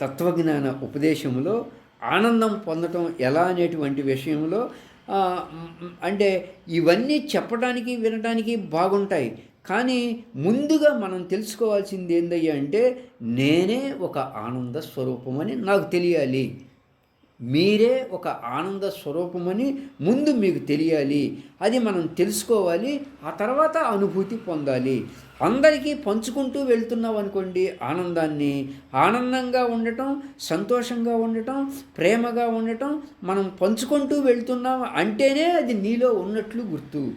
తత్వజ్ఞాన ఉపదేశంలో ఆనందం పొందటం ఎలా అనేటువంటి విషయంలో అంటే ఇవన్నీ చెప్పడానికి వినడానికి బాగుంటాయి. కానీ ముందుగా మనం తెలుసుకోవాల్సింది ఏందయ్యా అంటే నేనే ఒక ఆనంద స్వరూపమని నాకు తెలియాలి. మీరే ఒక ఆనంద స్వరూపమని ముందు మీకు తెలియాలి. అది మనం తెలుసుకోవాలి. ఆ తర్వాత అనుభూతి పొందాలి. అందరికీ పంచుకుంటూ వెళ్తున్నాం అనుకోండి ఆనందాన్ని. ఆనందంగా ఉండటం సంతోషంగా ఉండటం ప్రేమగా ఉండటం మనం పంచుకుంటూ వెళ్తున్నాం అంటేనే అది నీలో ఉన్నట్లు గుర్తు.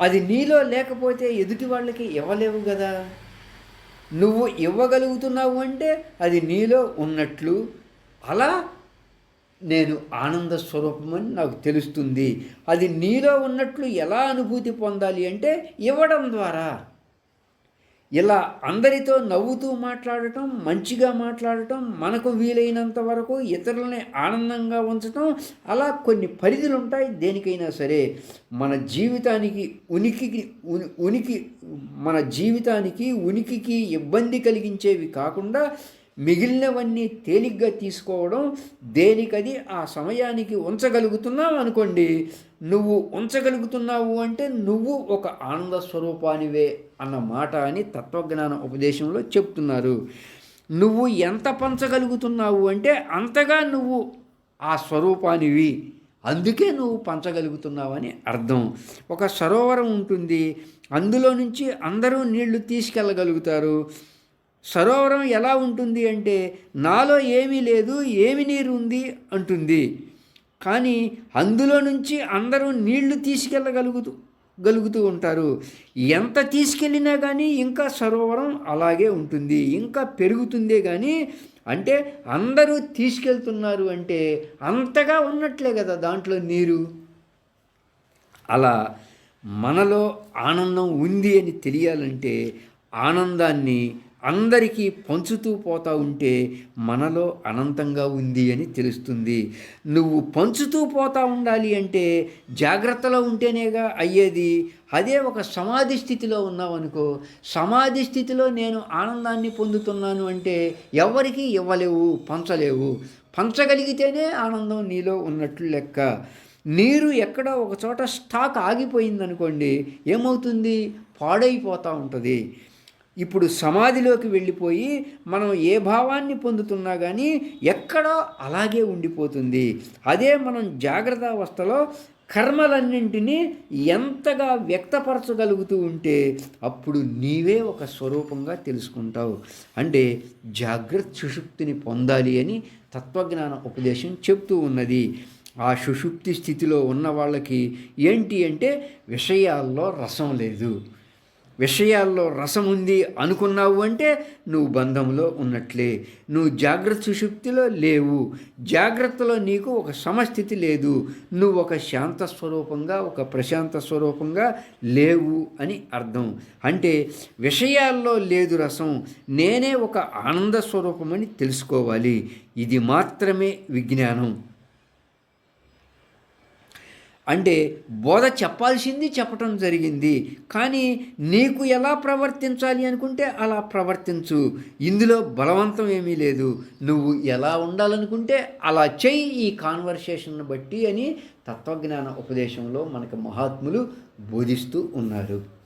అది నీలో లేకపోతే ఎదుటి వాళ్ళకి ఇవ్వలేవు కదా. నువ్వు ఇవ్వగలుగుతున్నావు అంటే అది నీలో ఉన్నట్లు. అలా నేను ఆనంద స్వరూపమని నాకు తెలుస్తుంది. అది నీలో ఉన్నట్లు ఎలా అనుభూతి పొందాలి అంటే ఇవ్వడం ద్వారా. ఇలా అందరితో నవ్వుతూ మాట్లాడటం మంచిగా మాట్లాడటం మనకు వీలైనంత వరకు ఇతరులని ఆనందంగా ఉంచటం అలా కొన్ని పరిధులు ఉంటాయి దేనికైనా సరే. మన జీవితానికి ఉనికికి ఉనికి మన జీవితానికి ఉనికికి ఇబ్బంది కలిగించేవి కాకుండా మిగిలినవన్నీ తేలిగ్గా తీసుకోవడం దేనికది? ఆ సమయానికి ఉంచగలుగుతున్నావు అనుకోండి. నువ్వు ఉంచగలుగుతున్నావు అంటే నువ్వు ఒక ఆనంద స్వరూపానివే అన్న మాట అని తత్వజ్ఞాన ఉపదేశంలో చెప్తున్నారు. నువ్వు ఎంత పంచగలుగుతున్నావు అంటే అంతగా నువ్వు ఆ స్వరూపానివి. అందుకే నువ్వు పంచగలుగుతున్నావని అర్థం. ఒక సరోవరం ఉంటుంది. అందులో నుంచి అందరూ నీళ్ళు తీసుకెళ్ళగలుగుతారు. సరోవరం ఎలా ఉంటుంది అంటే నాలో ఏమీ లేదు ఏమి నీరు ఉంది అంటుంది. కానీ అందులో నుంచి అందరూ నీళ్ళు తీసుకెళ్ళగలుగుతూ గలుగుతూ ఉంటారు. ఎంత తీసుకెళ్ళినా కానీ ఇంకా సరోవరం అలాగే ఉంటుంది ఇంకా పెరుగుతుందే కానీ అంటే అందరూ తీసుకెళ్తున్నారు అంటే అంతగా ఉన్నట్లే కదా దాంట్లో నీరు. అలా మనలో ఆనందం ఉంది అని తెలియాలంటే ఆనందాన్ని అందరికీ పంచుతూ పోతా ఉంటే మనలో అనంతంగా ఉంది అని తెలుస్తుంది. నువ్వు పంచుతూ పోతా ఉండాలి అంటే జాగ్రత్తలో ఉంటేనేగా అయ్యేది. అదే ఒక సమాధి స్థితిలో ఉన్నావనుకో సమాధి స్థితిలో నేను ఆనందాన్ని పొందుతున్నాను అంటే ఎవరికీ ఇవ్వలేవు పంచలేవు. పంచగలిగితేనే ఆనందం నీలో ఉన్నట్లు లెక్క. నీరు ఎక్కడో ఒక చోట స్టాక్ ఆగిపోయిందనుకోండి ఏమవుతుంది? పాడైపోతూ ఉంటుంది. ఇప్పుడు సమాధిలోకి వెళ్ళిపోయి మనం ఏ భావాన్ని పొందుతున్నా కానీ ఎక్కడో అలాగే ఉండిపోతుంది. అదే మనం జాగ్రత్త అవస్థలో కర్మలన్నింటినీ ఎంతగా వ్యక్తపరచగలుగుతూ ఉంటే అప్పుడు నీవే ఒక స్వరూపంగా తెలుసుకుంటావు. అంటే జాగ్రత్త సుషుప్తిని పొందాలి అని తత్వజ్ఞాన ఉపదేశం చెప్తూ ఉన్నది. ఆ సుషుప్తి స్థితిలో ఉన్న వాళ్ళకి ఏంటి అంటే విషయాల్లో రసం లేదు. విషయాల్లో రసం ఉంది అనుకున్నావు అంటే నువ్వు బంధంలో ఉన్నట్లే. నువ్వు జాగ్రత్త సుషుప్తిలో లేవు. జాగ్రత్తలో నీకు ఒక సమస్థితి లేదు. నువ్వు ఒక శాంత స్వరూపంగా ఒక ప్రశాంత స్వరూపంగా లేవు అని అర్థం. అంటే విషయాల్లో లేదు రసం. నేనే ఒక ఆనంద స్వరూపమని తెలుసుకోవాలి. ఇది మాత్రమే విజ్ఞానం. అంటే బోధ చెప్పాల్సింది చెప్పటం జరిగింది. కానీ నీకు ఎలా ప్రవర్తించాలి అనుకుంటే అలా ప్రవర్తించు. ఇందులో బలవంతం ఏమీ లేదు. నువ్వు ఎలా ఉండాలనుకుంటే అలా చెయ్యి ఈ కాన్వర్సేషన్ బట్టి అని తత్వజ్ఞాన ఉపదేశంలో మనకు మహాత్ములు బోధిస్తూ ఉన్నారు.